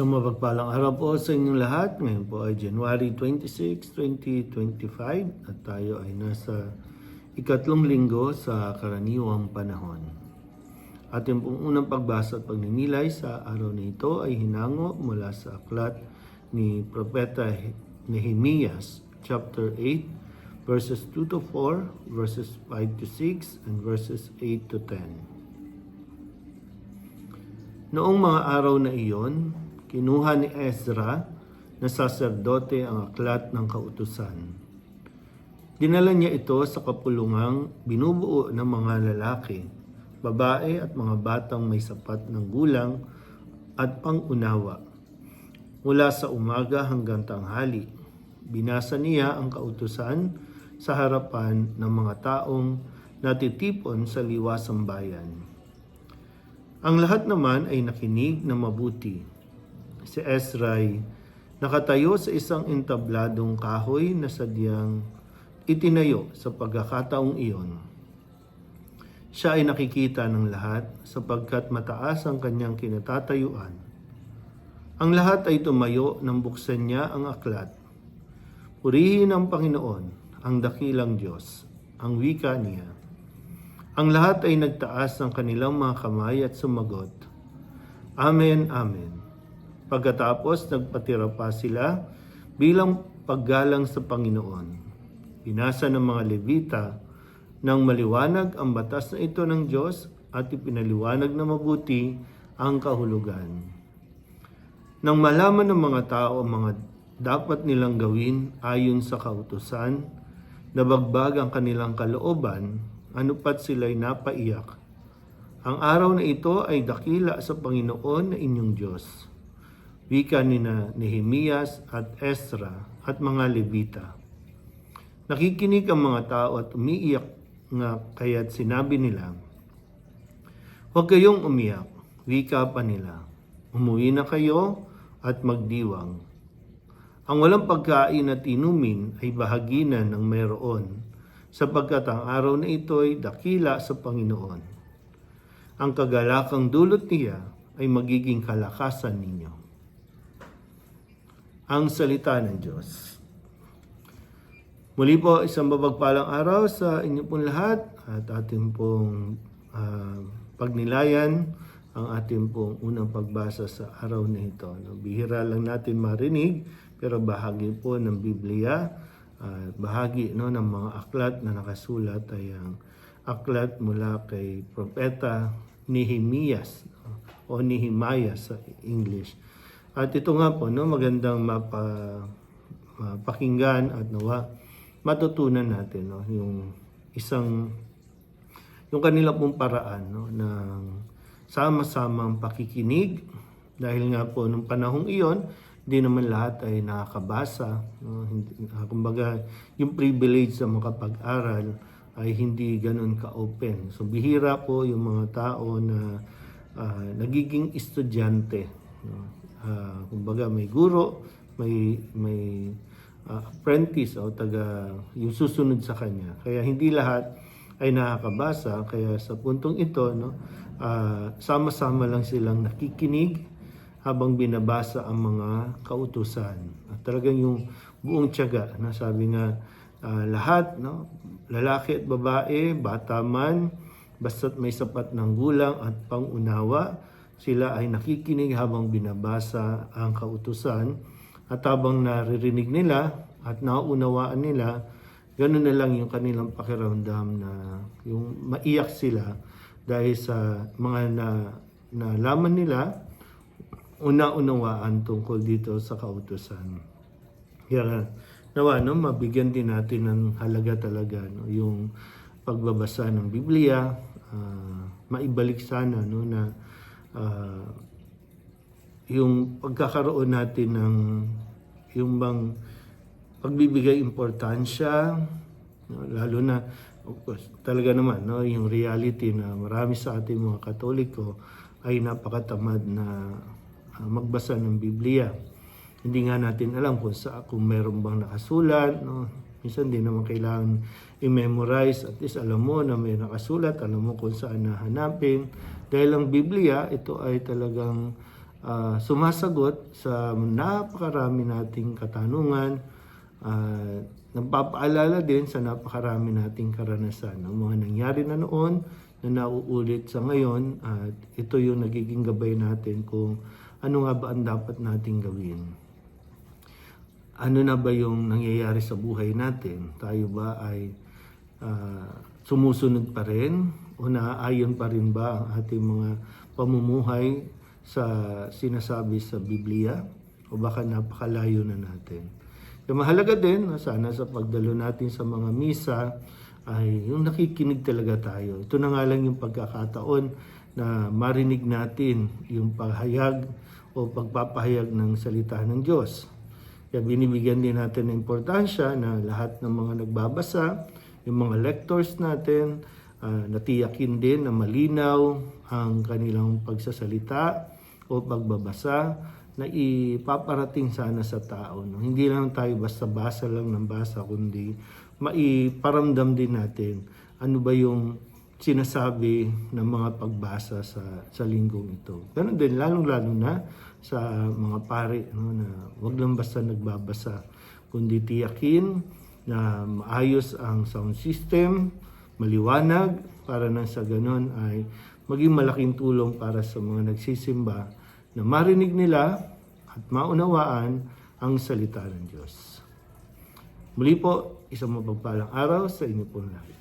Sa mapagpalang araw po sa inyong lahat, ngayon po ay January 26, 2025 at tayo ay nasa ikatlong linggo sa karaniwang panahon. Ating pong unang pagbasa at pagninilay sa araw na ito ay hinango mula sa aklat ni Propeta Nehemias chapter 8 verses 2 to 4, verses 5 to 6, and verses 8 to 10. Noong mga araw na iyon, kinuha ni Ezra na saserdote ang aklat ng kautusan. Dinala niya ito sa kapulungang binubuo ng mga lalaki, babae at mga batang may sapat ng gulang at pangunawa. Mula sa umaga hanggang tanghali, binasa niya ang kautusan sa harapan ng mga taong natitipon sa liwasang bayan. Ang lahat naman ay nakinig na mabuti. Si Ezra ay nakatayo sa isang entabladong kahoy na sadyang itinayo sa pagkakataong iyon. Siya ay nakikita ng lahat sapagkat mataas ang kanyang kinatatayuan. Ang lahat ay tumayo nang buksan niya ang aklat. Purihin ang Panginoon, ang dakilang Diyos, ang wika niya. Ang lahat ay nagtaas ng kanilang mga kamay at sumagot, Amen, Amen. Pagkatapos nagpatira pa sila bilang paggalang sa Panginoon. Binasa ng mga Levita nang maliwanag ang batas na ito ng Diyos at ipinaliwanag na mabuti ang kahulugan. Nang malaman ng mga tao ang mga dapat nilang gawin ayon sa kautusan, nabagbag ang kanilang kalooban, ano pat sila'y napaiyak. Ang araw na ito ay dakila sa Panginoon na inyong Diyos. Wika ni na Nehemias at Ezra at mga Levita. Nakikinig ang mga tao at umiiyak nga kaya't sinabi nila, Huwag kayong umiyak, wika pa nila. Umuwi na kayo at magdiwang. Ang walang pagkain at inumin ay bahaginan ng mayroon, sapagkat ang araw na ito ay dakila sa Panginoon. Ang kagalakang dulot niya ay magiging kalakasan ninyo. Ang salita ng Diyos. Muli po, isang babagpalang araw sa inyo pong lahat at ating pong ah, pagnilayan ang ating pong unang pagbasa sa araw na ito. No, bihira lang natin marinig pero bahagi po ng Biblia, ah, bahagi no, ng mga aklat na nakasulat ay ang aklat mula kay Propeta Nehemias no, o Nehemias sa English. At ito nga po, no, magandang mapa, mapakinggan at nawa matutunan natin no, yung isang yung kanila pong paraan no, ng sama-samang pakikinig dahil nga po nung panahong iyon hindi naman lahat ay nakakabasa no? hindi, ah, kumbaga yung privilege sa makapag-aral ay hindi ganun ka-open so bihira po yung mga tao na ah, nagiging estudyante no? Kumbaga may guro may may ah, apprentice o taga yung susunod sa kanya. Kaya hindi lahat ay nakakabasa. Kaya sa puntong ito no ah, sama-sama lang silang nakikinig habang binabasa ang mga kautusan. At talagang yung buong tiyaga na sabi nga ah, lahat no lalaki at babae bata man basta't may sapat ng gulang at pangunawa sila ay nakikinig habang binabasa ang kautusan at habang naririnig nila at naunawaan nila ganun na lang yung kanilang pakiramdam na yung maiyak sila dahil sa mga na nalaman nila una-unawaan tungkol dito sa kautusan. Kaya nawa no, mabigyan din natin ng halaga talaga no, yung pagbabasa ng Biblia, ah, maibalik sana no na ah, yung pagkakaroon natin ng yung bang pagbibigay importansya no, lalo na of course talaga naman no yung reality na marami sa ating mga Katoliko ay napakatamad na ah, magbasa ng Biblia. Hindi nga natin alam kung sa kung meron bang nakasulat, no. Minsan din naman kailangan i-memorize. At least alam mo na may nakasulat, alam mo kung saan nahanapin. Dahil ang Biblia, ito ay talagang ah, sumasagot sa napakarami nating katanungan. At nagpapaalala din sa napakarami nating karanasan. Ng mga nangyari na noon na nauulit sa ngayon at ito yung nagiging gabay natin kung ano nga ba ang dapat nating gawin ano na ba yung nangyayari sa buhay natin? Tayo ba ay ah, sumusunod pa rin o naaayon pa rin ba ang ating mga pamumuhay sa sinasabi sa Biblia? O baka napakalayo na natin? Kaya mahalaga din na sana sa pagdalo natin sa mga misa ay yung nakikinig talaga tayo. Ito na nga lang yung pagkakataon na marinig natin yung paghayag o pagpapahayag ng salita ng Diyos. Kaya binibigyan din natin ng importansya na lahat ng mga nagbabasa, yung mga lectors natin, ah, natiyakin din na malinaw ang kanilang pagsasalita o pagbabasa na ipaparating sana sa tao. No? Hindi lang tayo basta basa lang ng basa, kundi maiparamdam din natin ano ba yung sinasabi ng mga pagbasa sa sa linggong ito. Ganun din, lalong-lalo na sa mga pare no, na wag lang basta nagbabasa, kundi tiyakin na maayos ang sound system, maliwanag, para nang sa ganun ay maging malaking tulong para sa mga nagsisimba na marinig nila at maunawaan ang salita ng Diyos. Muli po, isang mapagpalang araw sa inyo po lahat.